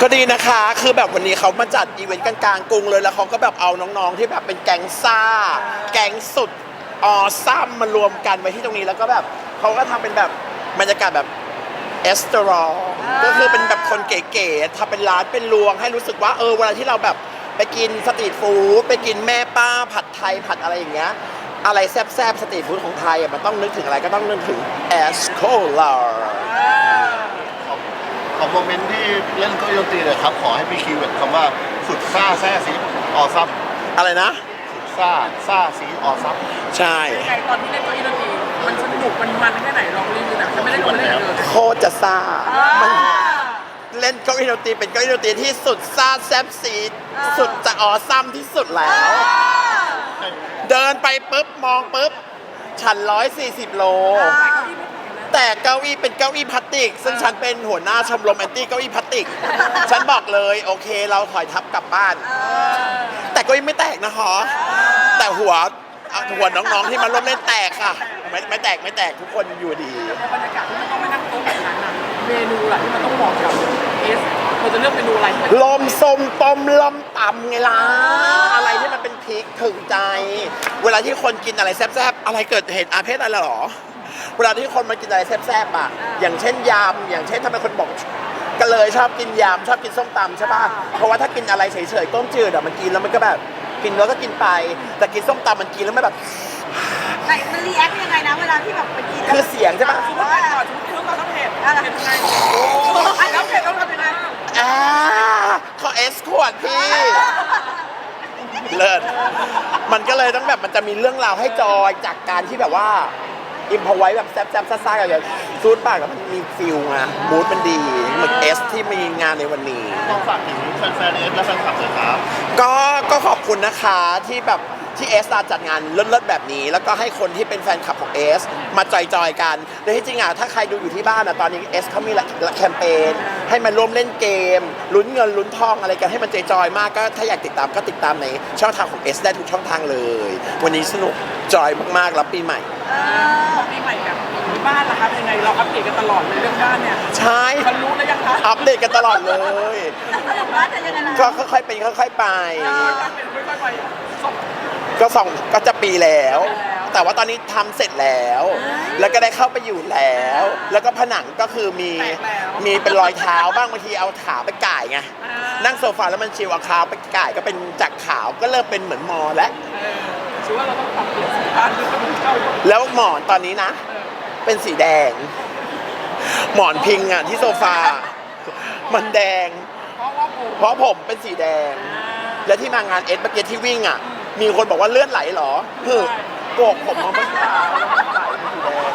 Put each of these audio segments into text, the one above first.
ก็ดีนะคะ คือแบบวันนี้เขามาจัดอีเวนต์กันกลางกรุงเลย แล้วเขาก็แบบเอาน้องๆที่แบบเป็นแก๊งซ่า แก๊งสุดออซัมมารวมกันไว้ที่ตรงนี้แล้วก็แบบเขาก็ทำเป็นแบบบรรยากาศแบบเอสเตอรอก็คือเป็นแบบคนเก๋ๆทำเป็นร้านเป็นรวง ให้รู้สึกว่าเออเวลาที่เราแบบไปกินสตรีทฟู้ดไปกินแม่ป้าผัดไทยผัดอะไรอย่างเงี้ยอะไรแซ่บๆสตรีทฟู้ดของไทยอะมันต้องนึกถึงอะไรก็ต้องนึกถึงเอสโคลาร์ ของโมเมนต์ที่เล่นเก็ยนตรีเลยครับ ขอให้มีคีย์เวิร์ดคำว่าสุดซ่าแซ่ซีออซับอะไรนะ สุดซ่าซ่าซีออซับใช่ยังไงตอนที่เล่นเก้าอี้ดนตรีมันสนุกมันมันแค่ไหนลองรีวิวหน่อยฉันไม่ได้ลงเล่นเลยโคตรจะซ่ามันเล่นเก้าอี้ดนตรีเป็นเก้าอี้ดนตรีที่สุดซ่าแซ่บซีดสุดจะออซัมที่สุดแล้ว เดินไปปุ๊บ มองปุ๊บ ฉัน140โล แต่เก้าอี้ เป็นเก้าอี้พลาสติก ซึ่งฉันเป็นหัวหน้าชมรมแอนตี้เก้าอี้พลาสติก ฉันบอกเลยโอเค เราถอยทับกลับบ้าน แต่เก้าอี้ไม่แตกนะคะแต่หัวเอาหัวน้องๆที่มาร่วมเล่นแตกค่ะ ไม่ไม่แตกไม่แตกทุกคนอยู่ดีในบรรยากาศที่มันต้องไปนั่งโต๊ะแบบนั้นน่ะเมนูล่ะที่มันต้องบอกกับเอสเราจะเลือกเมนูอะไรที่มันลมส้มต้มลมตำไงล่ะอะไรที่มันเป็นพริกถึงใจ เวลาที่คนกินอะไรแซ่บๆอะไรเกิดเหตุอาเพศอะไรหรอ เวลาที่คนมากินอะไรแซ่บๆอะอย่างเช่นยำอย่างเช่นถ้าเป็นคนบอกก็เลยชอบกินยำชอบกินส้มตำใช่ป่ะเพราะว่าถ้ากินอะไรเฉยๆต้มจืดอะมันกินแล้วมันก็แบบกินแล้วก็กินไป แต่กินส้มตำมันกินแล้วมันแบบไหนมันรีแอคยังไงนะเวลาที่แบบไปกินคือเสียงใช่ปะสมมติว่าก่อนสมมติเครื่องเราต้องเผ็ดเผ็ดยังไงแล้วเผ็ดต้องทำยังไงอ่าขอเอสขวดพี่เลิศมันก็เลยต้องแบบมันจะมีเรื่องราวให้จอยจากการที่แบบว่า อิมพอไว้แบบแซ่บๆซ่าๆกันอย่างซูดปากแล้วมันมีฟิลไงมูดมันดีเหมือนเอสที่มีงานในวันนี้ ต้องฝากถึงแฟนๆเอ็กซ์และแฟนคลับเลยครับ ก็ก็ขอบคุณนะคะที่แบบที่เอสจัดงานเลิศๆแบบนี้ แล้วก็ให้คนที่เป็นแฟนคลับของเอสมาจอยๆกันแต่ที่จริงอะถ้าใครดูอยู่ที่บ้านอะตอนนี้เอสเขามีแคมเปญ ให้มาร่วมเล่นเกม ลุ้นเงินลุ้นทองอะไรกันให้มันจอยๆมากก็ถ้าอยากติดตามก็ติดตามในช่องทางของเอสได้ทุกช่องทางเลย วันนี้สนุกจอยมากๆรับปีใหม่ ปีใหม่แบบที่บ้านล่ะครับยังไงเราอัปเดตกันตลอดเลยเรื่องบ้านเนี่ยใช่ มันรู้แล้วยังคะอัปเดตกันตลอดเลย สรุปว่าจะยังไงล่ะก็ค่อยๆเป็นค่อย ๆ ไป การเป็นค่อยๆไปส่งก็สองก็จะปีแล้ว แต่ว่าตอนนี้ทำเสร็จแล้ว แล้วก็ได้เข้าไปอยู่แล้ว แล้วก็ผนังก็คือมีมีเป็นรอยเท้าบ้างบางทีเอาขาไปก่ายไงนั่งโซฟาแล้วมันชิวเอาขาไปก่ายก็เป็นจากขาวก็เริ่มเป็นเหมือนมอแล้วถือว่าเราต้องปรับเปลี่ยนสีบ้านเพื่อให้มันเข้ากับแล้วหมอนตอนนี้นะ เป็นสีแดง หมอนพิงอะที่โซฟา มันแดง เพราะว่าผมเพราะผมเป็นสีแดง และที่มางานเอสเมื่อกี้ที่วิ่งอะ มีคนบอกว่าเลือดไหลเหรอเฮ้อ โกกผมมาเมื่อเช้าแล้วมันไหลเป็นสีแดง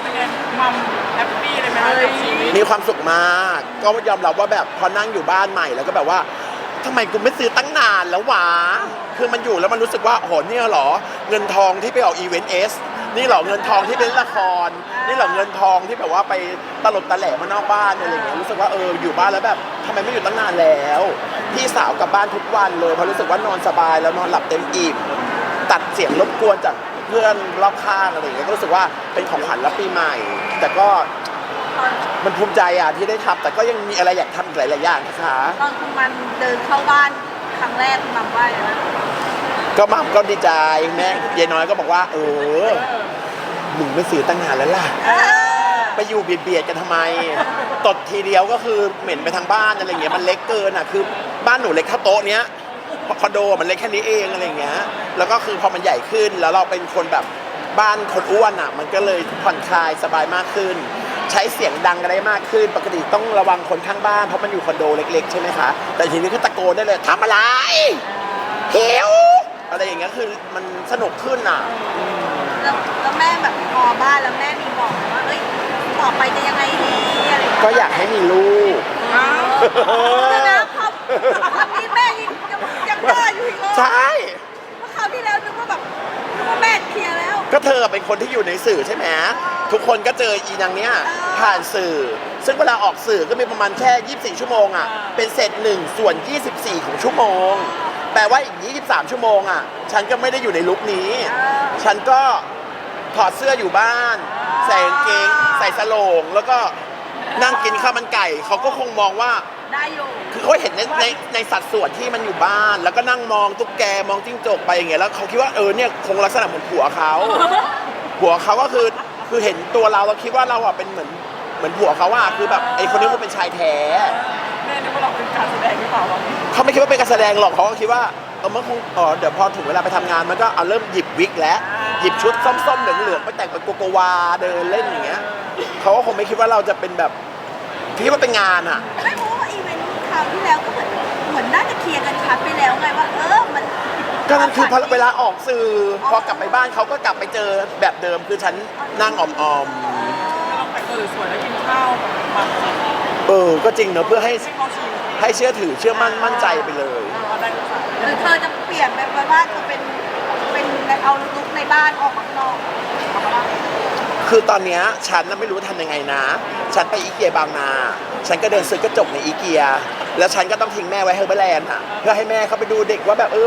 เป็นไงมัมแฮปปี้เลยไหมคะกับชีวิตมีความสุขมาก ก็ยอมรับว่าแบบพอนั่งอยู่บ้านใหม่แล้วก็แบบว่าทำไมกูไม่ซื้อตั้งนานแล้ววะคือมันอยู่แล้วมันรู้สึกว่าโหเนี่ยเหรอ เงินทองที่ไปออกอีเวนต์เอสนี่เหรอเงินทองที่เป็นละคร นี่เหรอเงินทองที่แบบว่าไปตลดตะแหลมานอกบ้านอะไรอย่างเงี้ยรู้สึกว่าเอออยู่บ้านแล้วแบบทำไมไม่อยู่ตั้งนานแล้วพี่สาวกลับบ้านทุกวันเลยเพราะรู้สึกว่านอนสบายแล้วนอนหลับเต็มอิ่มตัดเสียงรบกวนจาก พื่อนรอบข้างอะไรอย่างเงี้ยก็รู้สึกว่าเป็นของขวัญรับปีใหม่ แต่ก็ตอนมันภูมิใจอะที่ได้ทำแต่ก็ยังมีอะไรอยากทำอีกหลายๆอย่างนะคะตอนคุณมันเดินเข้าบ้านครั้งแรกคุณมันว่าอย่างไรก็มัมก็ดีใจแม่ยายน้อยก็บอกว่า เออมึงไม่ซื้อตั้งนานแล้วล่ะ ไปอยู่เบียดๆกันทำไม ตดทีเดียวก็คือเหม็นไปทางบ้านอะไรเงี้ยมันเล็กเกินอะคือ บ้านหนูเล็กเท่าโต๊ะเนี้ย คอนโดมันเล็กแค่นี้เองอะไรเงี้ย แล้วก็คือพอมันใหญ่ขึ้นแล้วเราเป็นคนแบบบ้านคนอ้วนอะ มันก็เลยผ่อนคลายสบายมากขึ้น ใช้เสียงดังกันได้มากขึ้น ปกติต้องระวังคนข้างบ้านเพราะมันอยู่คอนโดเล็ก ๆ ใช่ไหมคะ แต่ทีนี้คือตะโกนได้เลยทำอะไรหิวอะไรอย่างเงี้ยคือมันสนุกขึ้นอะแล้วแล้วแม่แบบพอบ้านแล้วแม่มีบอกไหมว่าเอ้ยต่อไปจะยังไงดีอะไรอย่างเงี้ยก็อยากให้มีลูกแต่นะครับวันนี้แม่ยังยังยั งรออยู่อีกเหรอใช่เพราะคราวที่แล้วนึกว่าแบบนึกว่าแม่เคลียร์แล้ว ก็เธอเป็นคนที่อยู่ในสื่อใช่ไหมทุกคนก็เจออีนางเนี้ยผ่านสื่อ ซึ่งเวลาออกสื่อก็มีประมาณแค่ 24 ชั่วโมงอะ เป็นเศษหนึ่งส่วน 24 ของชั่วโมง แปลว่าอีก 23 ชั่วโมงอะ ฉันก็ไม่ได้อยู่ในลุคนี้ ฉันก็ถอดเสื้ออยู่บ้าน ใส่กางเกง ใส่สโลง แล้วก็นั่งกินข้าวมันไก่ เขาก็คงมองว่า ได้อยู่คือเขาเห็นในในในสัดส่วนที่มันอยู่บ้าน แล้วก็นั่งมองตุ๊กแกมองจิ้งจกไปอย่างเงี้ยแล้วเขาคิดว่าเออเนี่ยคงลักษณะเหมือนผัวเขาผัวเขาก็คือคือเห็นตัวเราเราคิดว่าเราอะเป็นเหมือนเหมือนผัวเขาว่าคือแบบไอ้คนนี้คงเป็นชายแท้ แม่นึกว่าเราเป็นการแสดงหรือเปล่าเราเขาไม่คิดว่าเป็นการแสดงหรอกเขาก็คิดว่าเออมันคงอ๋อเดี๋ยวพอถึงเวลาไปทำงานมันก็เอาเริ่มหยิบวิกแล้วหยิบชุดส้มๆเหลืองๆไปแต่งเป็นโกโกวาเดินเล่นอย่างเงี้ยเขาก็คงไม่คิดว่าเราจะเป็นแบบคิดว่าเป็นงานอะ ไม่รู้ว่าอีเวนต์ค ราวที่แล้วก็เหมือนเหมือนน่าจะเคลียร์กันชัดไปแล้วไงว่า เออมันก็นั่นคือพอเวลาออกสื่อพอกลับไปบ้านเขาก็กลับไปเจอแบบเดิมคือฉันนั่งอ่อมไม่ต้องแต่งตัวสวยๆแล้วกินข้าวกับมันๆเออ ก็จริงเนอะเพื่อให้ให้เขาชิมให้เชื่อถือเชื่อมั่นมั่นใจไปเลย เขาได้ลูกสาวหรือเธอจะเปลี่ยนไปว่าเธอเป็นเป็นเอาลุกในบ้านออกมาข้างนอกเอามาละคือตอนเนี้ยฉันน่ะไม่รู้ทำยังไงนะ ฉันไปอีเกียบางนา ฉันก็เดินซื้อกระจกในอีเกีย แล้วฉันก็ต้องทิ้งแม่ไว้เฮอร์เบอร์แลนด์อะเพื่อให้แม่เขาไปดูเด็กว่าแบบเออ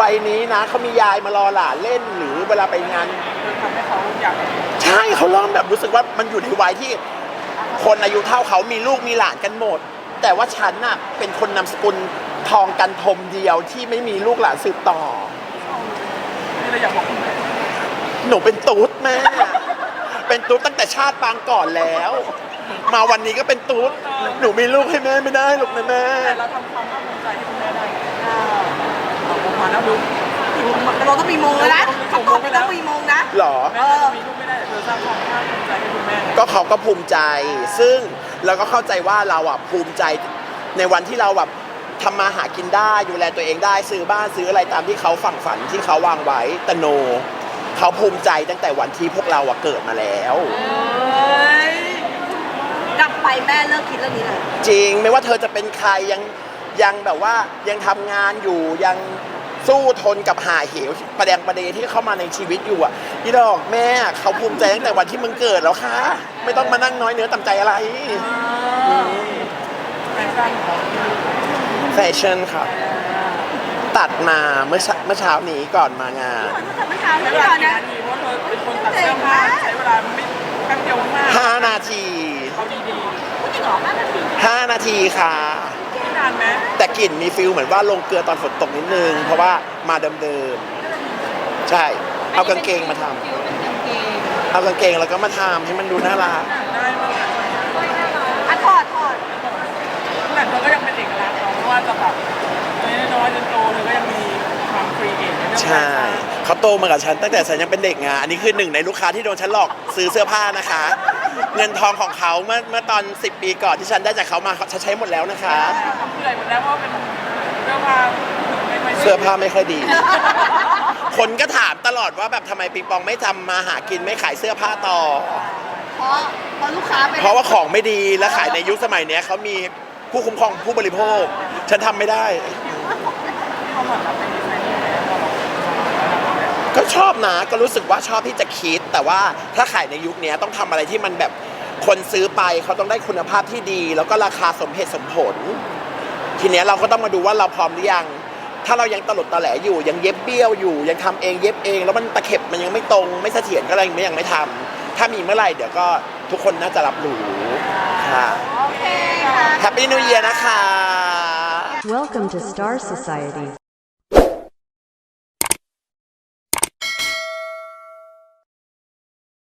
วัยนี้นะเขามียายมารอหลานเล่นหรือเวลาไปงานเธอทำให้เขาอยากใช่เขาเริ่มแบบรู้สึกว่ามันอยู่ในวัยที่คนอายุเท่าเขามีลูกมีหลานกันหมด แต่ว่าฉันน่ะเป็นคนนามสกุลทองกันทมเดียวที่ไม่มีลูกหลานสืบต่อนี่เราอยากบอกคุณแม่หนูเป็นตุ๊ดแม่ เป็นตุ๊ดตั้งแต่ชาติปางก่อนแล้ว มาวันนี้ก็เป็นตุ๊ดหนูมีลูกให้แม่ไม่ได้หรอกนะแม่ แต่เราทำความภาคภูมิใจให้คุณแม่ได้เราออกมาแล้วดูแต่เราต้องมีมงแล้วนะคำตอบไม่ต้องมีมงนะหรอ แม้จะมีลูกไม่ได้แต่เธอสร้างความภาคภูมิใจให้คุณแม่ไงก็เขาก็ภูมิใจ ซึ่งเราก็เข้าใจว่าเราอะภูมิใจในวันที่เราแบบทำมาหากินได้ดูแลตัวเองได้ซื้อบ้านซื้ออะไรตามที่เขาฝังฝันที่เขาวางไว้แต่โนเขาภูมิใจตั้งแต่วันที่พวกเราอะเกิดมาแล้ว กลับไปแม่เลิกคิดเรื่องนี้เลย จริงไม่ว่าเธอจะเป็นใครยังยังแบบว่ายังทำงานอยู่ยังสู้ทนกับหาเหวประแดงประเดที่เข้ามาในชีวิตอยู่อะพี่ดอกแม่เขาภูมิใจตั้งแต่วันที่มึงเกิดแล้วค่ะ ไม่ต้องมานั่งน้อยเนื้อต่ำใจอะไรแฟชั่นของแฟชั่นครับ ตัดมาเมื่อเช้าเมื่อเช้านี้ก่อนมางานแต่เมื่อเช้าใช้นี้เวลาก่อนกี่นะนาทีเพราะเธอเป็นคนตัดเสื้อผ้าใช้เวลาไม่แป๊บเดียวมาก 5 นาที เขาดีพูดจริงเหรอห้านาที5 นาทีค่ะๆไม่นานไหมแต่กลิ่นมีฟิลเหมือนว่าลงเกลือตอนฝนตกนิดนึง เพราะว่ามาเดิมๆ ใช่ เอากางเกงมาทำเอากางเกงแล้วก็มาทำให้มันดูน่ารัก ได้มากอะถอดถอดแต่เธอก็ยังเป็นเอกลักษณ์เราเพราะว่าจะแบบน้อยๆจนโตเธอก็ยังมีความฟรีเองในเรื่องใช่เขาโตมากับฉันตั้งแต่ฉันยังเป็นเด็กไง อันนี้คือหนึ่งในลูกค้าที่โดนฉันหลอกซื้อเสื้อผ้านะคะ เงินทองของเขาเมื่อเมื่อตอน 10 ปีก่อนที่ฉันได้จากเขามาฉันใช้หมดแล้วนะคะทำเพื่อหมดแล้วเพราะว่าเป็นเสื้อผ้าไม่ค่อยเสื้อผ้าไม่ค่อยดี คนก็ถามตลอดว่าแบบทำไมปิงปองไม่ทำมาหากินไม่ขายเสื้อผ้าต่อ เพราะเพราะลูกค้าเป็นเพราะว่าของไม่ดีและขายในยุคสมัยเนี้ยเขามีผู้คุ้มครองผู้บริโภค ฉันทำไม่ได้เขาเหมือนกับเป็นดีไซเนอร์แล้วเรา ก็ชอบนะก็รู้สึกว่าชอบที่จะคิด แต่ว่าถ้าขายในยุคเนี้ยต้องทำอะไรที่มันแบบคนซื้อไปเขาต้องได้คุณภาพที่ดี แล้วก็ราคาสมเหตุสมผล ทีเนี้ยเราก็ต้องมาดูว่าเราพร้อมหรือยัง ถ้าเรายังตลดตะแหลอยู่ยังเย็บเบี้ยวอยู่ยังทำเองเย็บเอง แล้วมันตะเข็บมันยังไม่ตรงไม่เสถียรก็เลยไม่ยังไม่ทำถ้ามีเมื่อไหร่เดี๋ยวก็ทุกคนน่าจะรับรู้ค่ะโอเคค่ะ แฮปปี้นิวเยียร์นะคะ Welcome to Star Society.